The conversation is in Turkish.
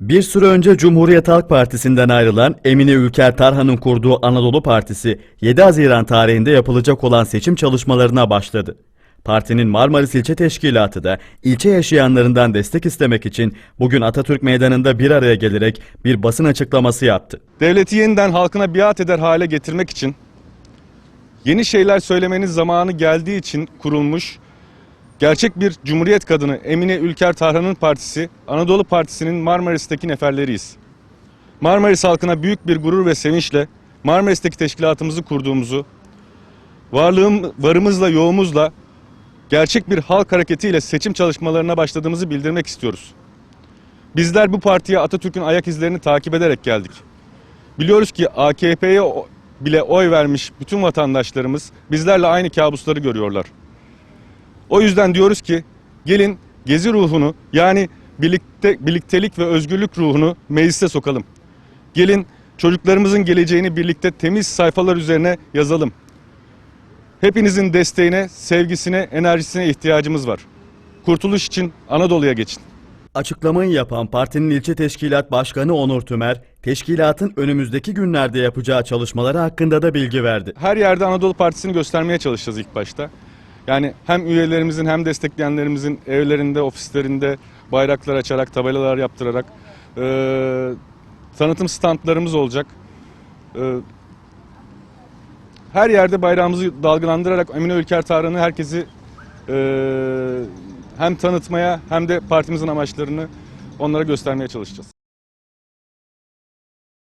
Bir süre önce Cumhuriyet Halk Partisi'nden ayrılan Emine Ülker Tarhan'ın kurduğu Anadolu Partisi 7 Haziran tarihinde yapılacak olan seçim çalışmalarına başladı. Partinin Marmaris İlçe Teşkilatı da ilçe yaşayanlarından destek istemek için bugün Atatürk Meydanı'nda bir araya gelerek bir basın açıklaması yaptı. Devleti yeniden halkına biat eder hale getirmek için yeni şeyler söylemenin zamanı geldiği için kurulmuş gerçek bir cumhuriyet kadını Emine Ülker Tarhan'ın partisi Anadolu Partisi'nin Marmaris'teki neferleriyiz. Marmaris halkına büyük bir gurur ve sevinçle Marmaris'teki teşkilatımızı kurduğumuzu, varlığım, varımızla yoğumuzla gerçek bir halk hareketiyle seçim çalışmalarına başladığımızı bildirmek istiyoruz. Bizler bu partiye Atatürk'ün ayak izlerini takip ederek geldik. Biliyoruz ki AKP'ye bile oy vermiş bütün vatandaşlarımız bizlerle aynı kabusları görüyorlar. O yüzden diyoruz ki gelin gezi ruhunu yani birlikte birliktelik ve özgürlük ruhunu meclise sokalım. Gelin çocuklarımızın geleceğini birlikte temiz sayfalar üzerine yazalım. Hepinizin desteğine, sevgisine, enerjisine ihtiyacımız var. Kurtuluş için Anadolu'ya geçin. Açıklamayı yapan partinin ilçe teşkilat başkanı Onur Tümer, teşkilatın önümüzdeki günlerde yapacağı çalışmaları hakkında da bilgi verdi. her yerde Anadolu Partisi'ni göstermeye çalışacağız ilk başta. Yani hem üyelerimizin hem destekleyenlerimizin evlerinde, ofislerinde bayraklar açarak, tabelalar yaptırarak eee, tanıtım standlarımız olacak. Eee, her yerde bayrağımızı dalgalandırarak Emine Ülker Tarhan'ı herkesi eee, hem tanıtmaya hem de partimizin amaçlarını onlara göstermeye çalışacağız.